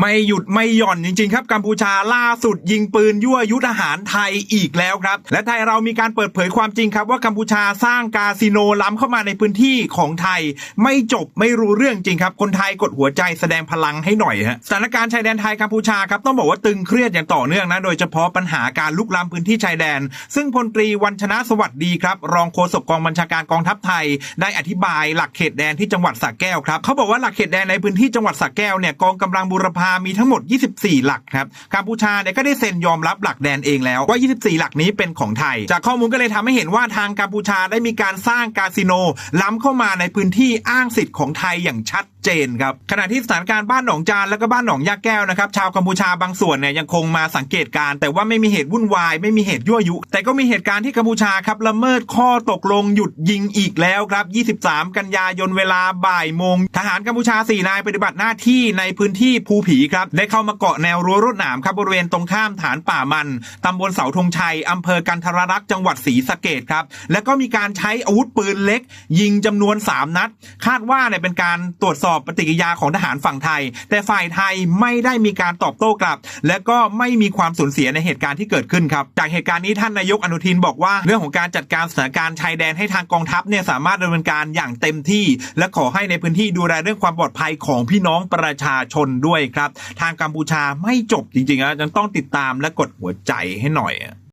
ไม่หยุดไม่หย่อนจริงๆครับกัมพูชาล่าสุดยิงปืนยั่วยุทธหารไทยอีกแล้วครับ และไทยเรามีการเปิดเผยความจริงครับว่ากัมพูชาสร้างคาสิโนล้ำเข้ามาในพื้นที่ของไทย ไม่จบไม่รู้เรื่องจริงครับ คนไทยกดหัวใจแสดงพลังให้หน่อยฮะสถานการณ์ชายแดนไทยกัมพูชาครับต้องบอกว่าตึงเครียดอย่างต่อเนื่องนะโดยเฉพาะปัญหาการลุกล้ำพื้นที่ชายแดน ซึ่งพลตรีวันชนะสวัสดีครับ รองโฆษกกองบัญชาการกองทัพไทย ได้อธิบายหลักเขตแดนที่จังหวัดสระแก้วครับเขาบอกว่าหลักเขตแดนในพื้นที่จังหวัดสระแก้วเนี่ยกองกำลังบูรพามีทั้งหมด 24 หลักครับกัมพูชาเนี่ยก็ได้เซ็นยอมรับหลักแดนเองแล้วว่า 24 หลักนี้เป็นของไทย จากข้อมูลก็เลยทำให้เห็นว่าทางกัมพูชาได้มีการสร้างคาสิโนล้ำเข้ามาในพื้นที่อ้างสิทธิ์ของไทยอย่างชัด เจนครับขณะที่สถานการณ์บ้านหนองจานแล้วก็บ้านหนองยาแก้วนะครับชาวกัมพูชาบางส่วนเนี่ยยังคงมาสังเกตการณ์แต่ว่าไม่มีเหตุวุ่นวาย ไม่มีเหตุยั่วยุ แต่ก็มีเหตุการณ์ที่กัมพูชาครับละเมิดข้อตกลงหยุดยิงอีกแล้วครับ 23 กันยายนเวลาบ่ายโมง ทหารกัมพูชา 4 นายปฏิบัติหน้าที่ในพื้นที่ภูผีครับได้เข้ามาเกาะแนวรั้วรวดหนามครับบริเวณตรงข้ามฐานป่ามันตำบลเสาธงชัยอำเภอกันทรรักษ์จังหวัดศรีสะเกดครับแล้วก็มีการใช้อาวุธปืนเล็ก ยิงจำนวน 3 นัด คาดว่าเนี่ยเป็นการตรวจสอบปฏิกิริยาของทหารฝั่งไทย แต่ฝ่ายไทยไม่ได้มีการตอบโต้กลับ และก็ไม่มีความสูญเสียในเหตุการณ์ที่เกิดขึ้นครับ จากเหตุการณ์นี้ท่านนายกอนุทินบอกว่า เรื่องของการจัดการสถานการณ์ชายแดนให้ทางกองทัพเนี่ยสามารถดำเนินการอย่างเต็มที่ และขอให้ในพื้นที่ดูแลเรื่องความปลอดภัยของพี่น้องประชาชนด้วยครับ ทางกัมพูชาไม่จบจริงๆนะยังต้องติดตามและกดหัวใจให้หน่อย